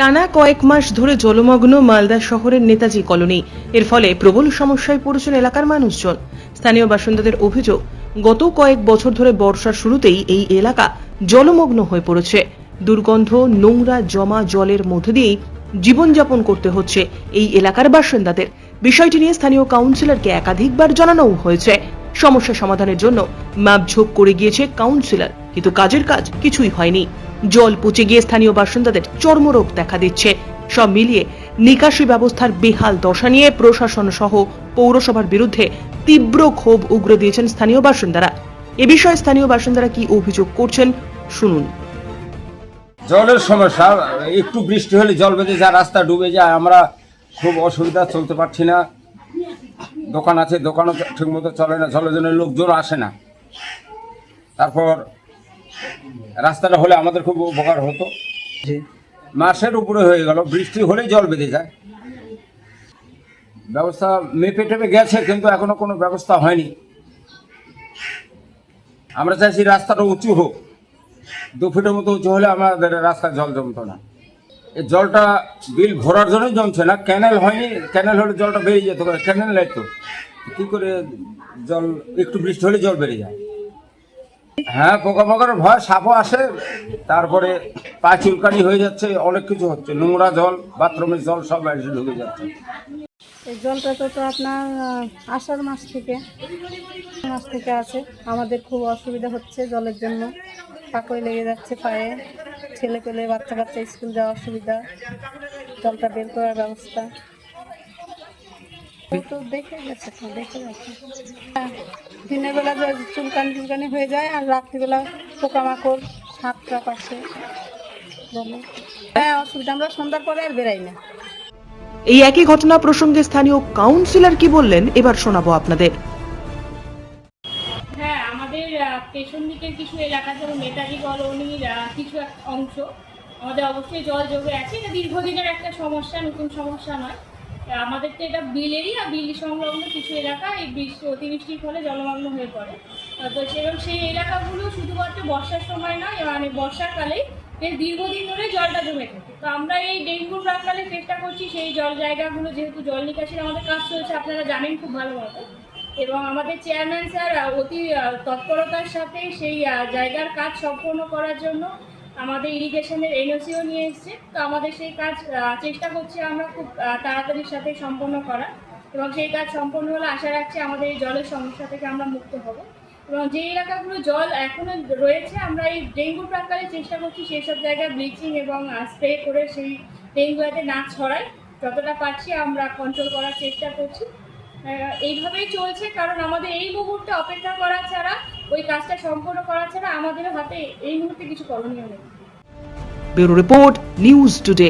টানা কয়েক মাস ধরে জলমগ্ন মালদা শহরের নেতাজি কলোনি। এর ফলে প্রবল সমস্যায় পড়েছেন এলাকার মানুষজন। স্থানীয় বাসিন্দাদের অভিযোগ, গত কয়েক বছর ধরে বর্ষার শুরুতেই এই এলাকা জলমগ্ন হয়ে পড়েছে। দুর্গন্ধ, নোংরা, জমা জলের মধ্যে দিয়েই জীবনযাপন করতে হচ্ছে এই এলাকার বাসিন্দাদের। বিষয়টি নিয়ে স্থানীয় কাউন্সিলরকে একাধিকবার জানানোও হয়েছে। সমস্যা সমাধানের জন্য মাপঝোপ করে গিয়েছে কাউন্সিলর, কিন্তু কাজের কাজ কিছুই হয়নি। জল পচে গিয়ে স্থানীয় বাসিন্দাদের চর্মরোগ দেখা দিচ্ছে। সব মিলিয়ে নিকাশি ব্যবস্থার বেহাল দশা নিয়ে প্রশাসন সহ পৌরসভার বিরুদ্ধে তীব্র ক্ষোভ উগরে দিয়েছেন স্থানীয় বাসিন্দারা। এ বিষয়ে স্থানীয় বাসিন্দারা কি অভিযোগ করছেন শুনুন। জলের সমস্যা, একটু বৃষ্টি হলে জল বেঁধে যায়, রাস্তা ডুবে যায়, আমরা খুব অসুবিধা চলতে পারছি না। দোকান আছে, দোকানও ঠিকমতো চলে না, জলের জন্য লোকজন আসে না। তারপর রাস্তাটা হলে আমাদের খুব উপকার হতো। মাসের উপরে হয়ে গেল বৃষ্টি হলেই জল বেঁধে যায়। ব্যবস্থা মেপে টেপে গেছে কিন্তু এখনও কোনো ব্যবস্থা হয়নি। আমরা চাইছি রাস্তাটা উঁচু হোক। দু ফিটের মতো উঁচু হলে আমাদের রাস্তায় জল জমতো না। এই জলটা বিল ভরার জন্যই জমছে না ক্যানেল হয়নি ক্যানেল হলে জলটা বেরিয়ে যেত ক্যানেল নাই তো। কী করে জল একটু বৃষ্টি হলে জল বেরিয়ে যায়। হ্যাঁ পোকা পোকামাকড়ের ভয়, সাপও আসে, তারপরে পা চুলকানি হয়ে যাচ্ছে, অনেক কিছু হচ্ছে, নোংরা জল বাথরুমের জল সব এসে ঢুকে যাচ্ছে। এই জলটা তো তো আপনার আষাঢ় মাস থেকে মাস থেকে আছে। আমাদের খুব অসুবিধা হচ্ছে জলের জন্য। পাকড়ে লেগে যাচ্ছে পায়ে। ছেলে পেলে, বাচ্চা কাচ্চা স্কুল যাওয়া অসুবিধা। জলটা বের করার ব্যবস্থা। তো দেখে গেছে দেখে গেছে। দিনের বেলা চুলকানি চুলকানি হয়ে যায় আর রাত্রিবেলা পোকামাকড় সাপ টাপ আসে হ্যাঁ অসুবিধা আমরা সন্ধ্যার পরে আর বেরাই না। এই একই ঘটনা প্রসঙ্গে স্থানীয় কাউন্সিলর কি বললেন এবার শোনাবো আপনাদের। হ্যাঁ আমাদের পেছন দিকের কিছু এলাকা যেমন নেতাজি কলোনির কিছু এক অংশ আমাদের অবশ্যই জল জমে আছে। এটা দীর্ঘদিনের একটা সমস্যা নতুন সমস্যা নয়। আমাদের তো এটা বিল এরিয়া বিল সংলগ্ন কিছু এলাকা, এই বৃষ্টি অতিবৃষ্টির ফলে জলমগ্ন হয়ে পড়ে। তো সেরকম সেই এলাকাগুলো শুধুমাত্র বর্ষার সময় নয় মানে বর্ষাকালে বেশ দীর্ঘদিন ধরে জলটা জমে থাকে। তো আমরা এই ডেঙ্গুর প্রাকালে চেষ্টা করছি সেই জল জায়গাগুলো, যেহেতু জল নিকাশির আমাদের কাজ চলছে, আপনারা জানেন খুব ভালো মতো। এবং আমাদের চেয়ারম্যান স্যার অতি তৎপরতার সাথে সেই জায়গার কাজ সম্পন্ন করার জন্য আমাদের ইরিগেশনের এনওসিও নিয়ে এসছে। তো আমাদের সেই কাজ চেষ্টা করছি আমরা খুব তাড়াতাড়ির সাথে সম্পন্ন করার। এবং সেই কাজ সম্পন্ন হলে আশা রাখছি আমাদের এই জলের সমস্যা থেকে আমরা মুক্ত হব। এবং যে এলাকাগুলো জল এখনও রয়েছে, আমরা এই ডেঙ্গু প্রাকারে চেষ্টা করছি সেই সব জায়গায় ব্লিচিং এবং স্প্রে করে সেই ডেঙ্গু যাতে না ছড়ায় যতটা পারছি আমরা কন্ট্রোল করার চেষ্টা করছি। এইভাবেই চলছে, কারণ আমাদের এই মুহূর্তে অপেক্ষা করা ছাড়া ওই কাজটা সম্পূর্ণ করা ছাড়া আমাদের হাতে এই মুহূর্তে কিছু করণীয় নেই। Bureau report, news today.